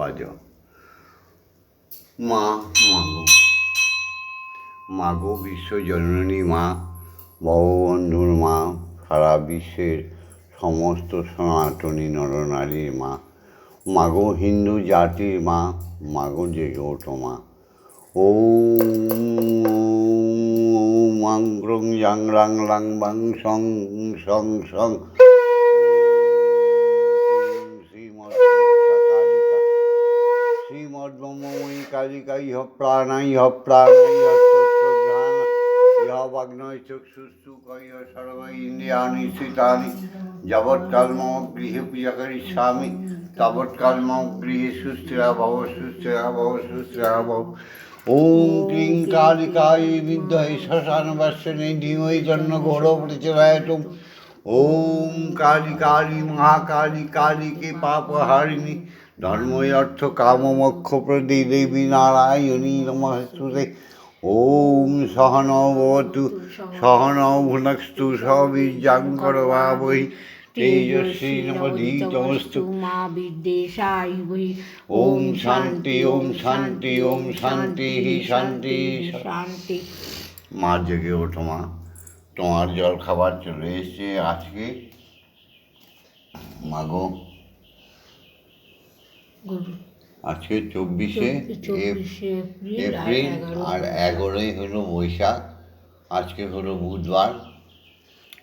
বাজো। মা, মাগো। মাগো বিশ্বজননী মা ভগবন্ধুর মা, সারা বিশ্বের সমস্ত সনাতনী নরনারীর মা। মাগো হিন্দু জাতির মা, মাগো যে জেগোট মা ও মাংগ্রং জাং, রাং, লাং, বাং, সং সং সং। শ্রীমদ্ময়ী কালিকা ইহ প্রাণা ইহ প্রাণা ইহ চক্ষুঘ্রাণ ইহ ভগ্নয় চক্ষুস্তু কয় সর্ব ইন্দ্রিয়াণি স্থিতানি যাবৎকাল মম গৃহে পূজা করিষ্যামি তাবৎকাল মম গৃহে সুস্থিরা ভব সুস্থিরা ভব সুস্থিরা ভব ওম ক্লিং কালিকায় বিদ্মহে শ্মশানবাসনে ধীমহি জন্য ঘোর প্রচলায়তম ওম কালী কালী মহাকালী কালীকে পাপহারিণী ধর্মই অর্থ কাম মোক্ষ প্রদে দেবী নারায়ণী নমস্তুতে। ওম সহনবতু সহনৌ ভুনস্তু সবীর্যাঙ্কর ভাবৈ তেজস্বী নমধীতমস্তু মা বিদ্বেষায় বৈ ওম শান্তি ওম শান্তি ওম শান্তি শান্তি শান্তি। মা জেগে ওঠো মা। তোমার জল খাবার চলে এসছে আজকে। মাগো আজকে চব্বিশে এপ্রিল আর এগারোই হলো বৈশাখ। আজকে হলো বুধবার।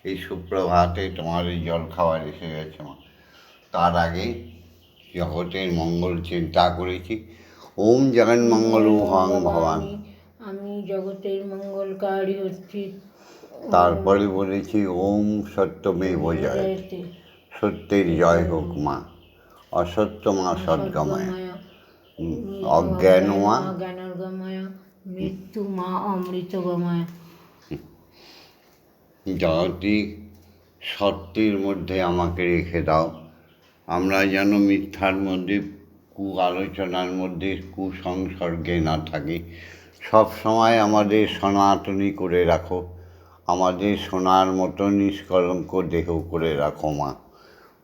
এই সুপ্রভাতে তোমার এই জল খাবার এসে গেছে মা। তার আগে জগতের মঙ্গল চিন্তা করেছি। ওম জগন মঙ্গল হং ভবান। আমি- জগতের মঙ্গলকারী হচ্ছি। তারপরে বলেছি ওম সত্যমে বোঝায় সত্যের জয় হোক মা। অসত্য মা সদ্গময়। অজ্ঞান মা জ্ঞানর্গময় মৃত্যু মা অমৃতগময়। জগতিক সত্যের মধ্যে আমাকে রেখে দাও আমরা যেন মিথ্যার মধ্যে কু আলোচনার মধ্যে কুসংসর্গে না থাকি। সব সময় আমাদের সনাতনী করে রাখো। আমাদের সোনার মতো নিষ্কলঙ্ক দেহ করে রাখো মা।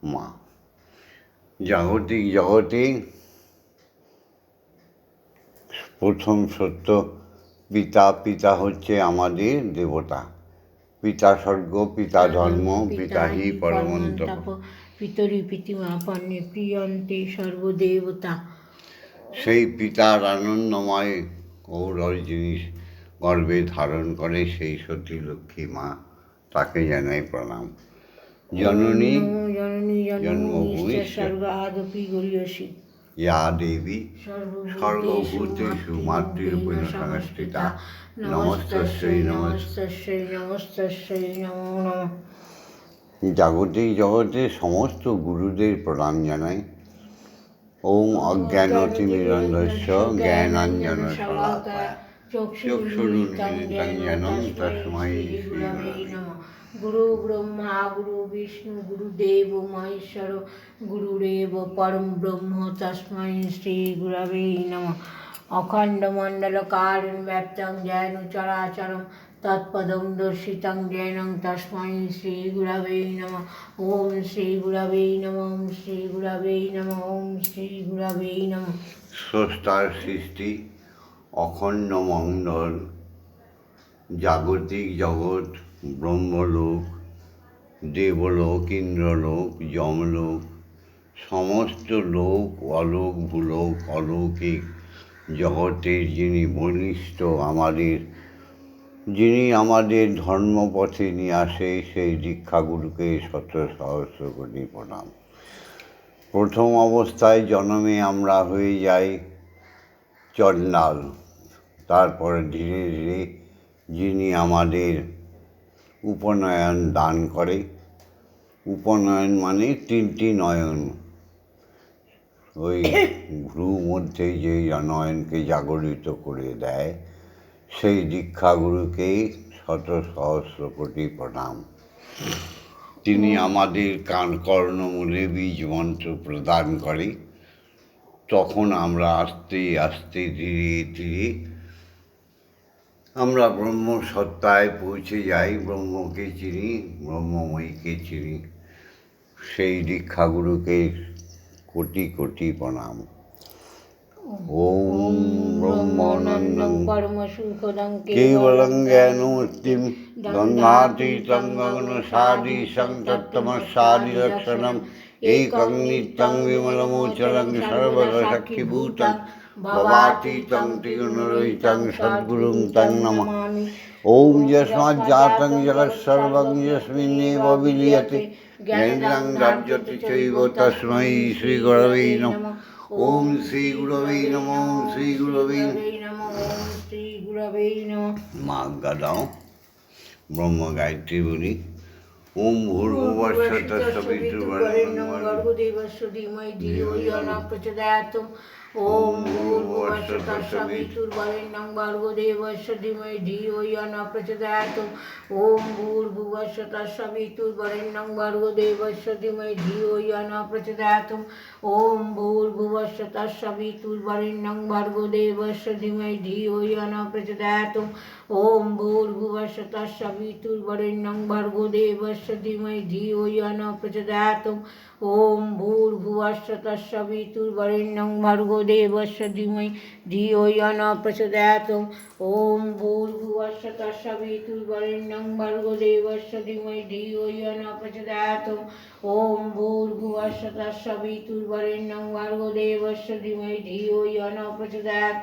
মা। জাগতিক জগতে প্রথম সত্য পিতা পিতা হচ্ছে আমাদের দেবতা। পিতা স্বর্গ পিতা ধর্ম পিতা হি পরমন্ত। পিতরি পিতিমা পণ্যে প্রিয়ন্তে সর্বদেবতা। সেই পিতার আনন্দময় গৌরব জিনিস গর্বে ধারণ করে সেই সতী লক্ষ্মী মা তাকে জানাই প্রণাম। জননী জননী জন্মভূমি গরিয়সী। ইয়া দেবী সর্বভূতেষু মাতৃরূপেণ সংস্থিতা। নমো নমঃ। জাগতিক জগতে সমস্ত গুরুদের প্রণাম জানাই। ওম অজ্ঞানতিমিরন্ধস্য জ্ঞানাঞ্জন শলাকায় চক্ষুরুন্মিলিতং তস্मै শ্রীগুরবে নমঃ। গুরু ব্রহ্মা গুরু বিষ্ণু গুরুদেব মহেশ্বর গুরুরেব পরম ব্রহ্ম তস্मै শ্রী গুরবে নমঃ অখণ্ডমণ্ডলকারণ ব্যক্তং জ্ঞান চরাচরম তৎপদং দর্শিতং জ্ঞানং তস্मै শ্রী গুরবে নমঃ ওম শ্রী গুরবে নমঃ ওম শ্রী গুরবে নমঃ ওম শ্রী গুরবে নমঃ স্রষ্টার সৃষ্টি অখণ্ড মণ্ডল জাগতিক জগৎ ব্রহ্মলোক, দেবলোক, ইন্দ্রলোক, যমলোক, সমস্ত লোক, অলোক, ভূলোক, অলৌকিক জগতের যিনি বলিষ্ঠ আমাদের, যিনি আমাদের ধর্মপথে নিয়ে আসে, সেই দীক্ষাগুরুকে শত সহস্র কোটি প্রণাম। প্রথম অবস্থায় জন্মে আমরা হয়ে যাই চণ্ডাল তারপরে ধীরে ধীরে যিনি আমাদের উপনয়ন দান করে। উপনয়ন মানে তিনটি নয়ন। ওই ভ্রু মধ্যে যে নয়নকে জাগরিত করে দেয়, সেই দীক্ষাগুরুকেই শত সহস্র কোটি প্রণাম। তিনি আমাদের কান কর্ণমূলে বীজ মন্ত্র প্রদান করে। তখন আমরা আস্তে আস্তে ধীরে ধীরে আমরা ব্রহ্ম সত্তায় পৌঁছে যাই ব্রহ্মকে চিনি ব্রহ্মময়ীকে চিনি। সেই দীক্ষাগুরুকে কোটি কোটি প্রণাম। ওম ব্রহ্মানন্দং পরমসুখদং কেবলং জ্ঞানমূর্তিম দ্বন্দ্বাতীतं গগনসাদীশং তত্তমসাদি লক্ষণম একং নিত্যং বিমলমোচলং সর্বদা সাক্ষীভূতং। भवाति तं त्रिगुणरहितं सद्गुरुं तं नमः ॐ यस्माज्जातं जगत्सर्वं यस्मिन्नेव विलीयते ज्ञानिनां राज्यति चैव तस्मै श्रीगुरवे नमः ॐ श्रीगुरवे नमो श्रीगुरवे মা গাদাও ব্রহ্ম গায়ত্রী বলি ওম ভূর্ভুবর্ষ তস্য বিদ্যুর্ভর্ণ গর্ভদেবস্য ধীমহি ধিয়ো ইয়ো ন প্রচোদয়াত ওম ভূর্ভুবস্য তস্য বিতুর্বরেণ্যং গর্ভদেবস্য ধীমহি ধিয়ো ইয়ো ন প্রচোদয়াৎ ওম ভূর্ভুবস্য তস্য বিতুর্বরেণ্যং গর্ভদেবস্য ধীমহি ধিয়ো ইয়ো ন প্রচোদয়াৎ ওম ভূর্ভুবস্য তস্য বিতুর্বরেণ্যং ভর্গদেবস্য ওম ভূর্ভুবস্য তস্য বিতুর্বরেণ্যং ধীমহি ধিয়ো ন প্রচোদয়াৎ ওম ভূর্ভুবস্য তস্য বিতুর্বরেণ্যং ধীমহি ধিয়ো ন প্রচোদয়াৎ ওম ভূর্ভুবস্য তস্য বিতুর্বরেণ্যং ধীমহি ধিয়ো ন প্রচোদয়াৎ ওম ভূর্ভুবস্য তস্য বিতুর্বরেণ্যং ধীমহি ধিয়ো ন প্রচোদয়াৎ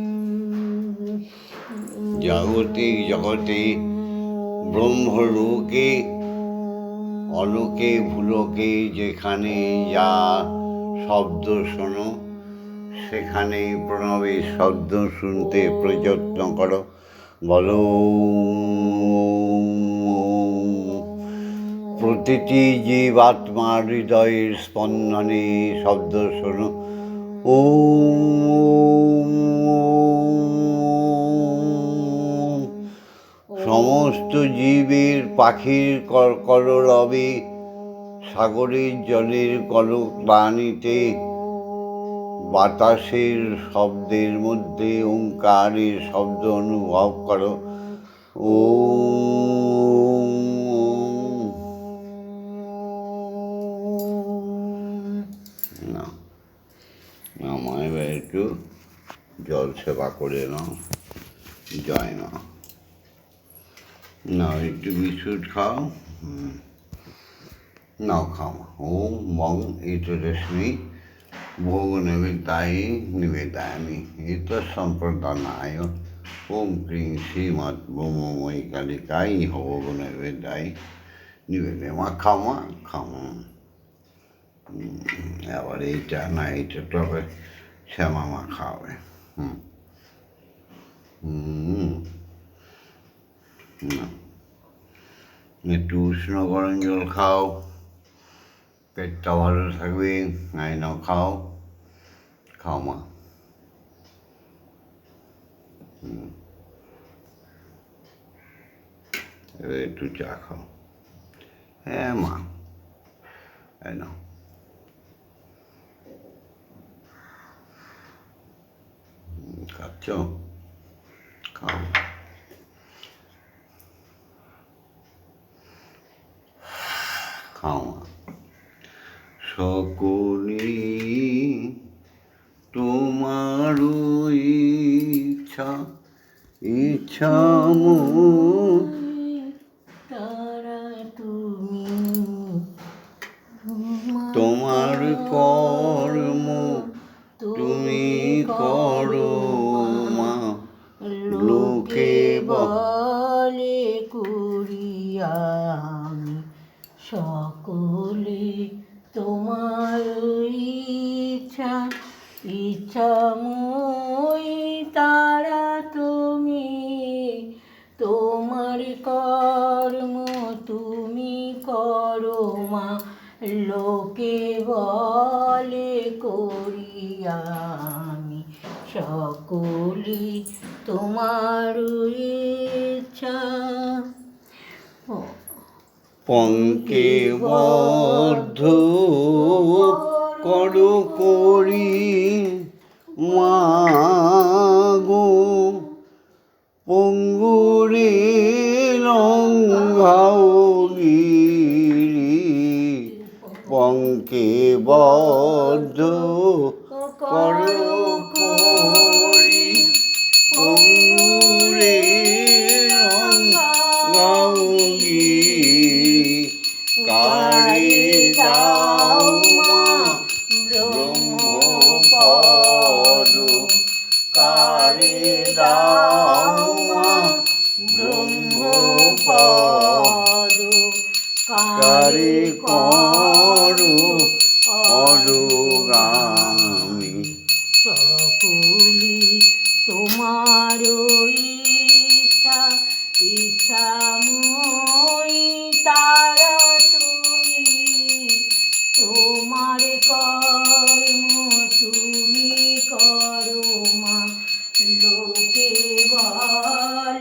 জাগতিক জগতে ব্রহ্মলোকে, অলোকে, ভুলোকে যেখানে যা শব্দ শোনো, সেখানে প্রণবের শব্দ শুনতে প্রযত্ন করো। বলো, প্রতিটি জীবাত্মার হৃদয়ের স্পন্দনে শব্দ শোনো। ও সমস্ত জীবের পাখির কলরবে, সাগরের জলের কলক্লানিতে বাতাসের শব্দের মধ্যে, ওঙ্কারের শব্দ অনুভব করো। ও একটু জল সেবা করে নাও। জয় না নাও একটু বিস্কুট খাও। নাও খাও ওম মং ইতরশ্মি ভোগ নিবেদায় নিবেদায়ামি ইত সম্প্রদানায় ওম ক্রিং শ্রীমৎ ব্রহ্মময়ী কালিকাই ভোগ নিবেদায় নিবেদে মা খাও মা খাও আবার এইটা না এইটা তবে শ্যামা মা খাওয়াবে হুম হুম না। একটু উষ্ণ গরম জল খাও পেটটা ভালো থাকবে নাই খাও খাও মা। এবার একটু চা খাও। হ্যাঁ মা, এই খাচ্ছ? খাও। খাওয়া। সকলে তোমার ইচ্ছা ইচ্ছা মো- তোমার কর্ম তুমি করো মা। লোকে বলে করিয়া আমি সকলি তোমার ইচ্ছা। পঙ্কে বদ্ধ করো করি মাগো পঙ্গুরে বদ্ধ করো করি পঙ্গুরে রঙ্গাও কারে দাও ব্রহ্মপদ কারে দাও ব্রহ্মপদ কারে করো অরগামী সকলি তোমার ইচ্ছা ইচ্ছাময়ী তারা তুমি। তোমার কর্ম তুমি করো মা লোকে বলে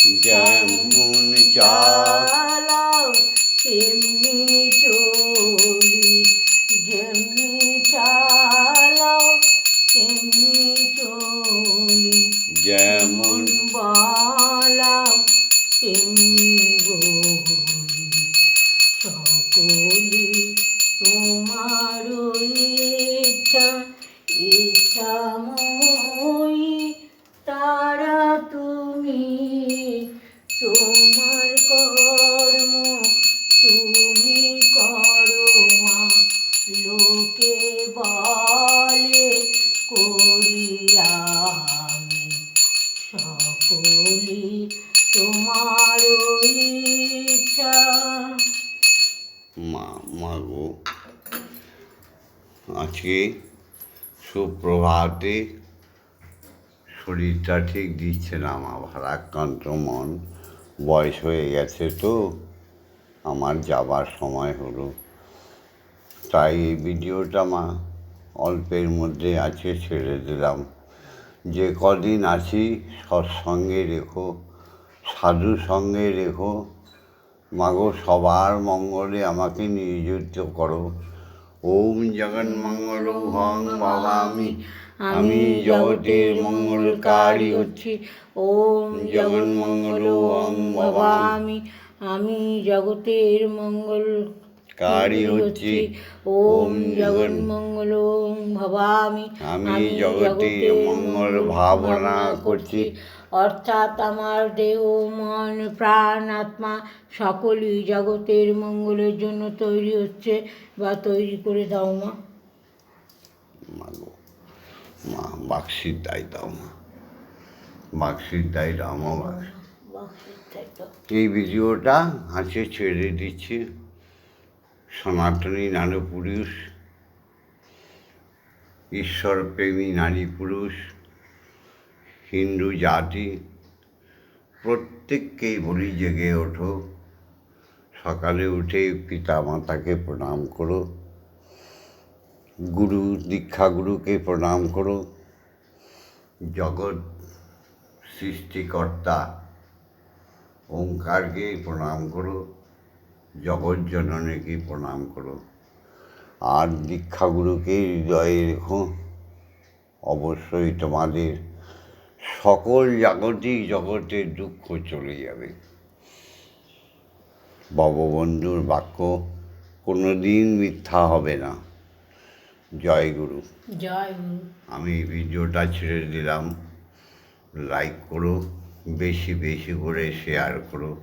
যেমন চালাও তেমনি চলি, যেমনি চালাও তেমনি চলি যেমন বালাও তেমনি গলি সকলি তোমার ইচ্ছা ইচ্ছাময়ী তারা তুমি তোমার কর্ম তুমি করো মা। লোকে বলে, করিয়া আমি সকলি তোমার ইচ্ছা। মা মাগো আজকে সুপ্রভাতে শরীরটা ঠিক দিচ্ছে না আমার ভারাক্রান্ত মন। বয়স হয়ে গেছে তো। আমার যাবার সময় হলো। তাই এই ভিডিওটা মা অল্পের মধ্যে আছে, ছেড়ে দিলাম। যে কদিন আছি সৎসঙ্গে রেখো। সাধু সঙ্গে রেখো। মাগো, সবার মঙ্গলে আমাকে নিয়োজিত করো। ওম জগন মঙ্গল হং বাবা আমি জগতের মঙ্গলকারী হচ্ছি। ওম জগন মঙ্গল ওং বাবা আমি জগতের মঙ্গল কারী হচ্ছি। ওম জগন মঙ্গল ভবামি। আমি জগতের মঙ্গল ভাবনা করছি। অর্থাৎ আমার দেহ মন প্রাণ আত্মা সকলই জগতের মঙ্গলের জন্য তৈরি হচ্ছে বা তৈরি করে দাও মা। মা বাক্সির দায় দাও মা। বাক্সির দায় দাও মা এই ভিডিওটা হাসে ছেড়ে দিচ্ছি। সনাতনী নারী পুরুষ ঈশ্বরপ্রেমী নারী পুরুষ হিন্দু জাতি, প্রত্যেককেই বলি জেগে ওঠো। সকালে উঠে পিতা মাতাকে প্রণাম করো। গুরু দীক্ষাগুরুকে প্রণাম করো। জগৎ সৃষ্টিকর্তা ওঙ্কারকে প্রণাম করো। জগৎ জননীকে প্রণাম করো। আর দীক্ষাগুরুকে হৃদয়ে রেখো। অবশ্যই তোমাদের সকল জাগতিক জগতের দুঃখ চলে যাবে। ভববন্ধুর বাক্য কোনো দিন মিথ্যা হবে না। জয় গুরু। জয় গুরু। আমি ভিডিওটা ছেড়ে দিলাম। লাইক করো বেশি বেশি করে শেয়ার করো।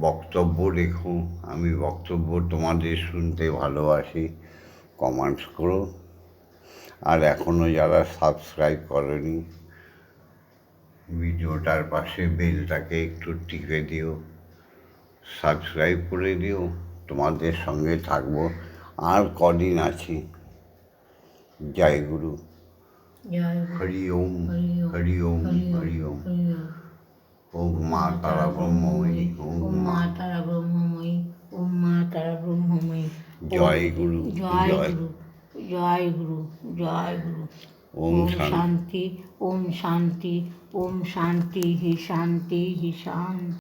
বক্তব্য রেখো। আমি বক্তব্য তোমাদের শুনতে ভালোবাসি। কমেন্টস করো। আর এখনও যারা সাবস্ক্রাইব করনি ভিডিওটার পাশে বেলটাকে একটু টিপে দিও সাবস্ক্রাইব করে দিও তোমাদের সঙ্গে থাকব। আর কদিন আছি? জয় গুরু। হরি ওম হরি ওম, হরি ওম ওম মা তারা ব্রহ্মময়ী ওম মা। তারা ব্রহ্মময়ী ওম মা তারা ব্রহ্মময়ী। জয় গুরু জয় গুরু জয় গুরু জয় গুরু। ওম শান্তি ওম শান্তি ওম শান্তি হি শান্তি হি শান্তি